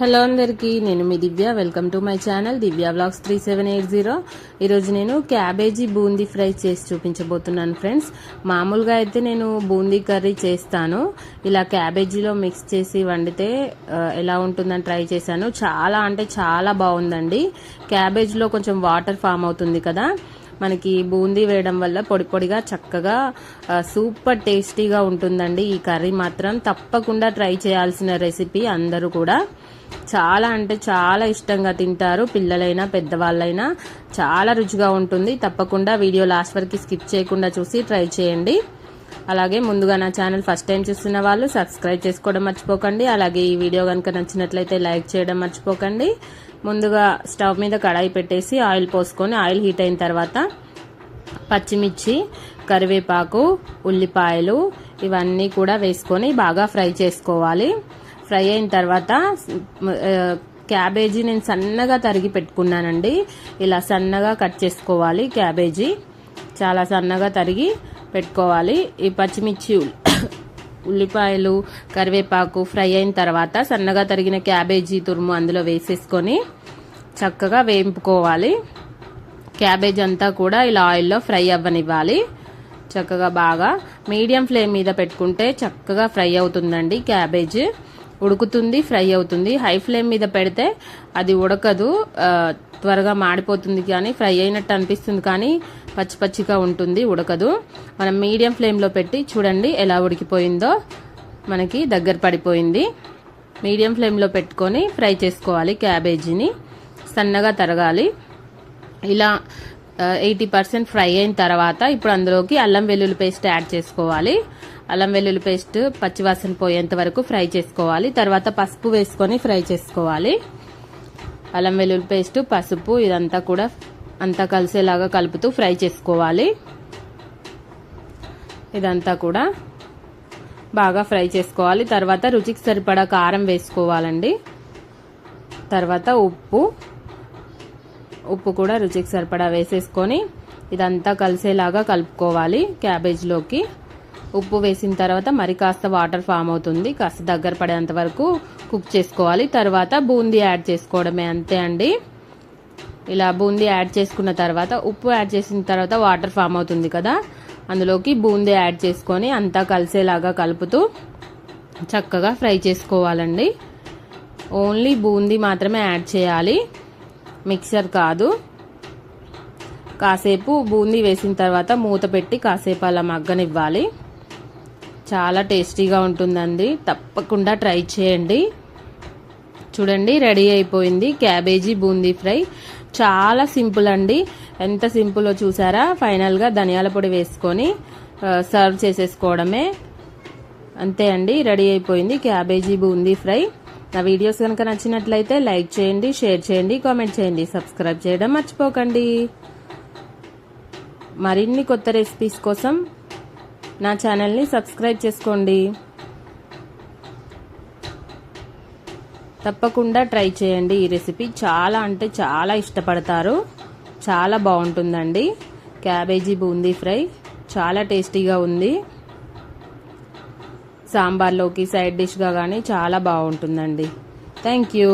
Hello అందరికీ నేను మీ Divya. Welcome to my channel Divya blogs three seven eight zero ఈరోజు నేను క్యాబేజీ బూందీ ఫ్రై చేసి చూపించబోతున్నాను ఫ్రెండ్స్ మామూలుగా అయితే నేను బూందీ కర్రీ చేస్తాను. ఇలా క్యాబేజీలో మిక్స్ చేసి వండితే ఎలా ఉంటుందని ట్రై చేశాను. చాలా అంటే చాలా బాగుందండి. క్యాబేజీలో కొంచెం వాటర్ ఫామ్ అవుతుంది కదా. మనకి బూందీ వేయడం వల్ల పొడి పొడిగా చక్కగా సూపర్ టేస్టీగా ఉంటుందండి. ఈ కర్రీ మాత్రం తప్పకుండా ట్రై చేయాల్సిన రెసిపీ అందరూ కూడా. చాలా అంటే చాలా ఇష్టంగా తింటారు పిల్లలైనా పెద్దవాళ్ళైనా. చాలా రుచిగా ఉంటుంది. తప్పకుండా వీడియో లాస్ట్ వరకు స్కిప్ చేయకుండా చూసి ట్రై చేయండి. అలాగే ముందుగా నా ఛానల్ ఫస్ట్ టైం చూస్తున్న వాళ్ళు సబ్స్క్రైబ్ చేసుకోవడం మర్చిపోకండి. అలాగే ఈ వీడియో కనుక నచ్చినట్లయితే లైక్ చేయడం మర్చిపోకండి. ముందుగా స్టవ్ మీద కడాయి పెట్టేసి ఆయిల్ పోసుకొని ఆయిల్ హీట్ అయిన తర్వాత పచ్చిమిర్చి కరివేపాకు ఉల్లిపాయలు ఇవన్నీ కూడా వేసుకొని బాగా ఫ్రై చేసుకోవాలి. ఫ్రై అయిన తర్వాత క్యాబేజీ నేను సన్నగా తరిగి పెట్టుకున్నానండి. ఇలా సన్నగా కట్ చేసుకోవాలి క్యాబేజీ. చాలా సన్నగా తరిగి పెట్టుకోవాలి. ఈ పచ్చిమిర్చి ఉల్లిపాయలు కరివేపాకు ఫ్రై అయిన తర్వాత సన్నగా తరిగిన క్యాబేజీ తురుము అందులో వేసేసుకొని చక్కగా వేయింపుకోవాలి. క్యాబేజ్ అంతా కూడా ఇలా ఆయిల్లో ఫ్రై అవ్వనివ్వాలి. చక్కగా బాగా మీడియం ఫ్లేమ్ మీద పెట్టుకుంటే చక్కగా ఫ్రై అవుతుందండి క్యాబేజ్. ఉడుకుతుంది ఫ్రై అవుతుంది. హై ఫ్లేమ్ మీద పెడితే అది ఉడకదు. త్వరగా మాడిపోతుంది కానీ ఫ్రై అయినట్టు అనిపిస్తుంది కానీ పచ్చి పచ్చిగా ఉంటుంది ఉడకదు. మనం మీడియం ఫ్లేమ్లో పెట్టి చూడండి ఎలా ఉడికిపోయిందో. మనకి దగ్గర పడిపోయింది. మీడియం ఫ్లేమ్లో పెట్టుకొని ఫ్రై చేసుకోవాలి క్యాబేజీని. సన్నగా తరగాలి. ఇలా ఎయిటీ పర్సెంట్ ఫ్రై అయిన తర్వాత ఇప్పుడు అందులోకి అల్లం వెల్లుల్లి పేస్ట్ యాడ్ చేసుకోవాలి. అల్లం వెల్లుల్లి పేస్ట్ పచ్చివాసన పోయేంత వరకు ఫ్రై చేసుకోవాలి. తర్వాత పసుపు వేసుకొని ఫ్రై చేసుకోవాలి. అల్లం వెల్లుల్లి పేస్ట్ పసుపు ఇదంతా కూడా అంతా కలిసేలాగా కలుపుతూ ఫ్రై చేసుకోవాలి. ఇదంతా కూడా బాగా ఫ్రై చేసుకోవాలి. తర్వాత రుచికి సరిపడా కారం వేసుకోవాలండి. తర్వాత ఉప్పు ఉప్పు కూడా రుచికి సరిపడా వేసేసుకొని ఇదంతా కలిసేలాగా కలుపుకోవాలి క్యాబేజ్లోకి. ఉప్పు వేసిన తర్వాత మరి కాస్త వాటర్ ఫామ్ అవుతుంది. కాస్త దగ్గర పడేంత వరకు కుక్ చేసుకోవాలి. తర్వాత బూందీ యాడ్ చేసుకోవడమే అంతే అండి. ఇలా బూందీ యాడ్ చేసుకున్న తర్వాత ఉప్పు యాడ్ చేసిన తర్వాత వాటర్ ఫామ్ అవుతుంది కదా? అందులోకి బూందీ యాడ్ చేసుకొని అంతా కలిసేలాగా కలుపుతూ చక్కగా ఫ్రై చేసుకోవాలండి. ఓన్లీ బూందీ మాత్రమే యాడ్ చేయాలి. మిక్సర్ కాదు. కాసేపు బూందీ వేసిన తర్వాత మూత పెట్టి కాసేపు అలా మగ్గనివ్వాలి. చాలా టేస్టీగా ఉంటుందండి. తప్పకుండా ట్రై చేయండి. చూడండి రెడీ అయిపోయింది క్యాబేజీ బూందీ ఫ్రై. చాలా సింపుల్ అండి. ఎంత సింపుల్లో చూసారా? ఫైనల్గా ధనియాల పొడి వేసుకొని సర్వ్ చేసేసుకోవడమే. అంతే అండి రెడీ అయిపోయింది క్యాబేజీ బూందీ ఫ్రై. నా వీడియోస్ కనుక నచ్చినట్లయితే లైక్ చేయండి షేర్ చేయండి కామెంట్ చేయండి సబ్స్క్రైబ్ చేయడం మర్చిపోకండి. మరిన్ని కొత్త రెసిపీస్ కోసం నా ఛానల్ని సబ్స్క్రైబ్ చేసుకోండి. తప్పకుండా ట్రై చేయండి. ఈ రెసిపీ చాలా అంటే చాలా ఇష్టపడతారు. చాలా బాగుంటుందండి. క్యాబేజీ బూందీ ఫ్రై చాలా టేస్టీగా ఉంది. సాంబార్లోకి సైడ్ డిష్గా కానీ చాలా బాగుంటుందండి. Thank you